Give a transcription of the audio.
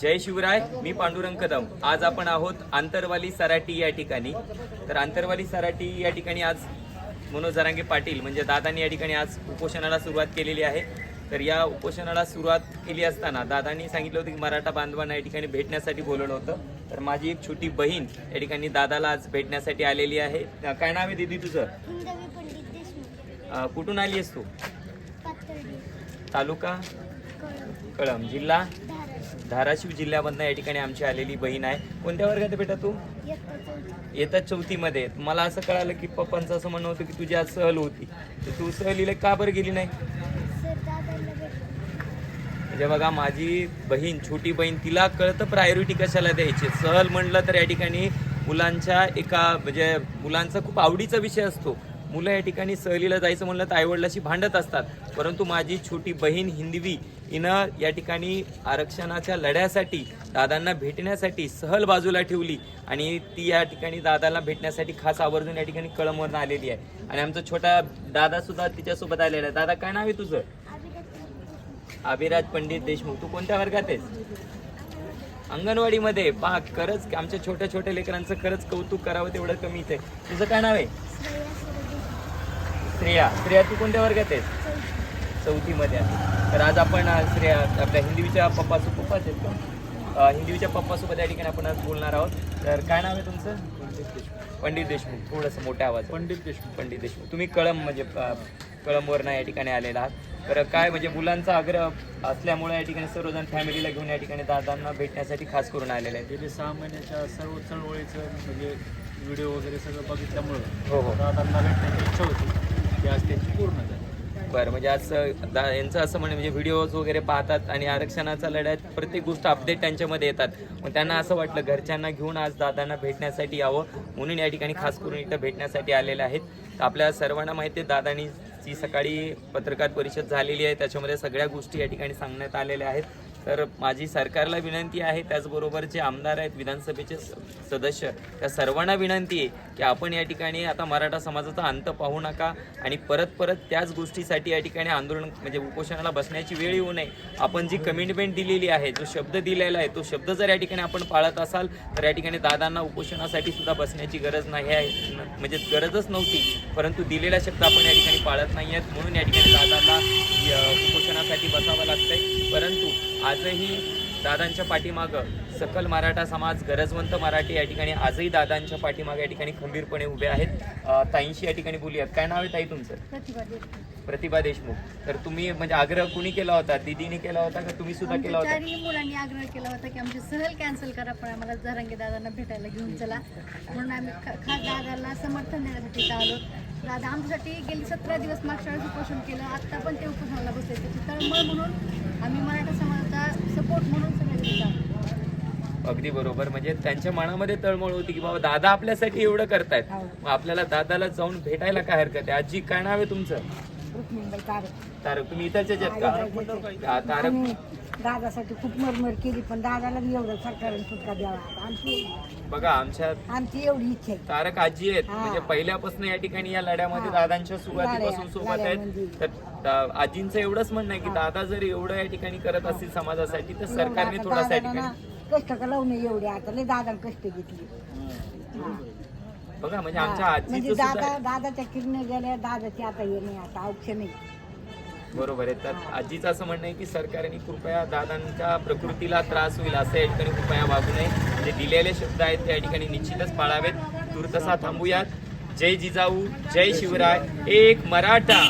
जय शिवराय मी पांडुरंग कदम. आज आपण आहोत आंतरवाली सराटी या ठिकाणी. तर आंतरवाली सराटी या ठिकाणी आज मनोज जरांगे पाटील म्हणजे दादांनी या ठिकाणी आज उपोषणाला सुरुवात केलेली आहे. तर या उपोषणाला सुरुवात केली असताना दादांनी सांगितलं होतं की मराठा बांधवांना या ठिकाणी भेटण्यासाठी बोलवलं होतं. तर माझी एक छोटी बहीण या ठिकाणी दादाला आज भेटण्यासाठी आलेली आहे. काय नाव आहे दीदी तुझं? कुठून आली आहेस तू? तालुका? कळम जिल्हा? धाराशिव जिल्ह्यामधनं या ठिकाणी आमची आलेली बहीण आहे. कोणत्या वर्गात बेटा तू? येतात चौथीमध्ये. मला असं कळालं की पप्पांचं असं म्हणणं होतं की तुझी आज सहल होती. तर तू सहलीला का बरं गेली नाही? म्हणजे बघा माझी बहीण छोटी बहीण तिला कळतं प्रायोरिटी कशाला द्यायची. सहल म्हणलं तर या ठिकाणी मुलांच्या एका म्हणजे मुलांचा खूप आवडीचा विषय असतो. मुलं या ठिकाणी सहलीला जायचं म्हणलं तर आईवडिलाशी भांडत असतात. परंतु माझी छोटी बहीण हिंदवी हिनं या ठिकाणी आरक्षणाच्या लढ्यासाठी दादांना भेटण्यासाठी सहल बाजूला ठेवली आणि ती या ठिकाणी दादाला भेटण्यासाठी खास आवर्जून या ठिकाणी कळमवरून आलेली आहे. आणि आमचा छोटा दादा सुद्धा तिच्यासोबत आलेला आहे. दादा काय नाव आहे तुझं? अभिराज पंडित देशमुख. तू कोणत्या वर्गात आहेस? अंगणवाडीमध्ये. पहा खरंच की आमच्या छोट्या छोट्या लेकरांचं खरंच कौतुक करावं तेवढं कमीच आहे. तुझं काय नाव आहे? श्रेया श्रेया तू कोणत्या वर्गात आहेस? चौथी चौथीमध्ये आहे. तर आज आपण श्रेया आपल्या हिंदीच्या पप्पासो पप्पाच आहेत का? हिंदीच्या पप्पासोबत या ठिकाणी आपण आज बोलणार आहोत. तर काय नाव आहे तुमचं? पंडित देशमुख. पंडित देशमुख. थोडंसं मोठ्या आवाज पंडित देशमुख. पंडित देशमुख. तुम्ही कळम म्हणजे कळमवरनं या ठिकाणी आलेला आहात. तर काय म्हणजे मुलांचा आग्रह असल्यामुळे या ठिकाणी सर्वजण फॅमिलीला घेऊन या ठिकाणी दादांना भेटण्यासाठी खास करून आलेले आहेत. गेले सहा महिन्याच्या सर्व चळवळीचं म्हणजे व्हिडिओ वगैरे सगळं बघितल्यामुळं हो हो. दादांना भेटण्याची इच्छा होती. ती आज त्यांची पूर्ण झाली. बरं म्हणजे आज दा यांचं असं म्हणे म्हणजे व्हिडिओज वगैरे पाहतात आणि आरक्षणाचा लढ्यात प्रत्येक गोष्ट अपडेट त्यांच्यामध्ये येतात. मग त्यांना असं वाटलं घरच्यांना घेऊन आज दादांना भेटण्यासाठी यावं म्हणून या ठिकाणी खास करून इथं भेटण्यासाठी आलेले आहेत. तर आपल्या सर्वांना माहिती आहे दादांनी जी सकाळी पत्रकार परिषद झालेली आहे त्याच्यामध्ये सगळ्या गोष्टी या ठिकाणी सांगण्यात आलेल्या आहेत. तर माझी सरकारला विनंती आहे त्याचबरोबर जे आमदार आहेत विधानसभेचे स- सदस्य त्या सर्वांना विनंती आहे की आपण या ठिकाणी आता मराठा समाजाचा अंत पाहू नका आणि परत परत त्याच गोष्टीसाठी या ठिकाणी आंदोलन म्हणजे उपोषणाला बसण्याची वेळ येऊ नये. आपण जी कमिटमेंट दिलेली आहे जो शब्द दिलेला आहे तो शब्द जर या ठिकाणी आपण पाळत असाल तर या ठिकाणी दादांना उपोषणासाठी सुद्धा बसण्याची गरज नाही आहे. म्हणजे गरजच नव्हती परंतु दिलेला शब्द आपण या ठिकाणी पाळत नाही आहेत. म्हणून या ठिकाणी दादांना उपोषणासाठी बसावं लागतंय. परंतु आजही दादांच्या पाठीमागं सकल मराठा समाज गरजवंत मराठी या ठिकाणी आजही दादांच्या पाठीमागे या ठिकाणी खंबीरपणे उभे आहेत. ताईंशी या ठिकाणी बोलूयात. काय नाव आहे ताई तुमचं? प्रतिभा देशमुख. तर तुम्ही म्हणजे आग्रह कुणी केला होता? दिदीने केला होता का तुम्ही सुद्धा केला होता? मुलांनी आग्रह केला होता की आमची सहल कॅन्सल करा पण आम्हाला जरांगे दादांना भेटायला घेऊन चला. म्हणून आम्ही खास दादाला समर्थन देण्यासाठी आलो. दादा आमच्यासाठी गेली सतरा दिवस मागच्या वेळेस उपोषण केलं आत्ता पण ते उपोषणाला बसले त्याची तळमळ म्हणून आम्ही मराठा समाजाचा सपोर्ट म्हणून सगळे. अगदी बरोबर. म्हणजे त्यांच्या मनामध्ये तळमळ होती की बाबा दादा आपल्यासाठी एवढं करतायत. मग आपल्याला दादाला जाऊन भेटायला काय हरकत आहे? आजी काय नाव आहे तुमचं? रुक्मिणीबाई तारक. तारक तुम्ही इथंच आहेत का? हा, तारक. आम्ही दादासाठी खूप मरमर केली पण दादाला बी एवढं सरकारने सुटका द्यावा आमची बघा आमच्या आमची एवढी इच्छा आहे. तारक आजी आहेत. हा. म्हणजे पहिल्यापासून या ठिकाणी या लढ्यामध्ये हा. दादांच्या सुरुवातीपासून लढ्या- सोबत आहेत. तर आजींचं एवढंच म्हणणं आहे की दादा जर एवढं या ठिकाणी करत असतील समाजासाठी तर सरकारने थोडासा या दादाला ना ठिकाणी कष्ट का लावून एवढे. आता लय दादाने कष्ट घेतली. बघा म्हणजे आमच्या हा. आजीचं म्हणजे दादा सुद्धा दादाच्या किरणे गेल्या दादाची आता नाही आता औक्षण नाही. बरोबर आहे. तर आजीचं असं म्हणणं आहे की सरकारने कृपया दादांच्या प्रकृतीला त्रास होईल असं या ठिकाणी कृपया वागू नये. जे दिलेले शब्द आहेत त्या ठिकाणी निश्चितच पाळावेत. तुर्तसा थांबूयात. जय जिजाऊ जय शिवराय. एक मराठा.